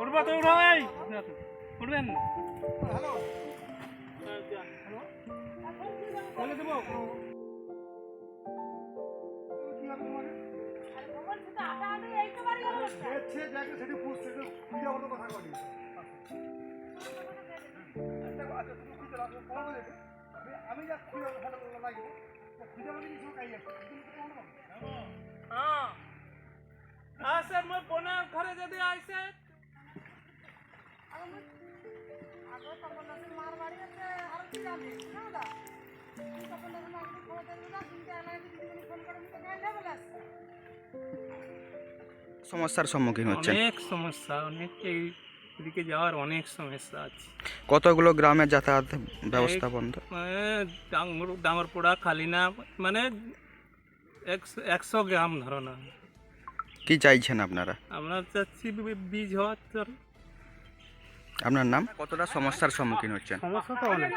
উঠবা তো উঠো এই উঠবেন না। হ্যালো। বলে দেবো। সেটি পুষছে মতো কথা বলি। আচ্ছা আমি- আমি যা খুঁজে ভালো লাগবে খুঁজে মানে কিছু কাই হ্যাঁ। হ্যাঁ। স্যার মই বোনের ঘরে যদি আইসে সমস্যার সম্মুখীন হচ্ছেন। অনেক সমস্যা অনেক এই দিকে যাওয়ার অনেক সমস্যা আছে। কতগুলো গ্রামের যাতায়াত ব্যবস্থা বন্ধ? মানে ডাঙর ডাঙরপোড়া খালিনা মানে একশো একশো গ্রাম ধরো না কি চাইছেন আপনারা? আমরা চাচ্ছি বি- বীজ হওয়ার। জন্য আপনার নাম? কতটা সমস্যার সম্মুখীন হচ্ছেন? সমস্যা তো অনেক।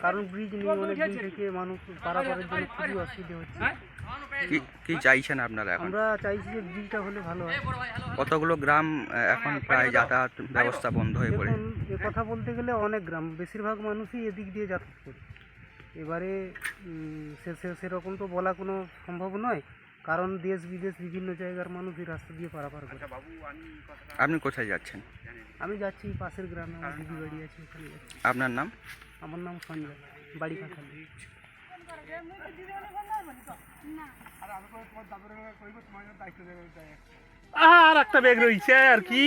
কারণ ব্রিজ নেই অনেক দিন থেকে মানুষ পারাপারের জন্য খুবই অসুবিধা হচ্ছে। কি কি চাইছেন আপনারা এখন? আমরা চাইছি যে ব্রিজটা হলে ভালো হয়। কতগুলো গ্রাম এখন প্রায় যাতায়াত ব্যবস্থা বন্ধ হয়ে পড়ে? এ কথা বলতে গেলে অনেক গ্রাম বেশিরভাগ মানুষই এদিক দিয়ে যাতায়াত করে। এবারে সে সে- সেরকম তো বলা কোনো সম্ভব নয়। কারণ দেশ বিদেশ বিভিন্ন জায়গার মানুষ এই রাস্তা দিয়ে পারাপার করে। আপনি কোথায় যাচ্ছেন? আমি যাচ্ছি পাশের গ্রামে আমার দিদি বাড়ি আছে ওখানে যাচ্ছি। আপনার নাম? আমার নাম সঞ্জয় বাড়ি কাঁঠালি আর একটা ব্যাগ রয়েছে আর কি?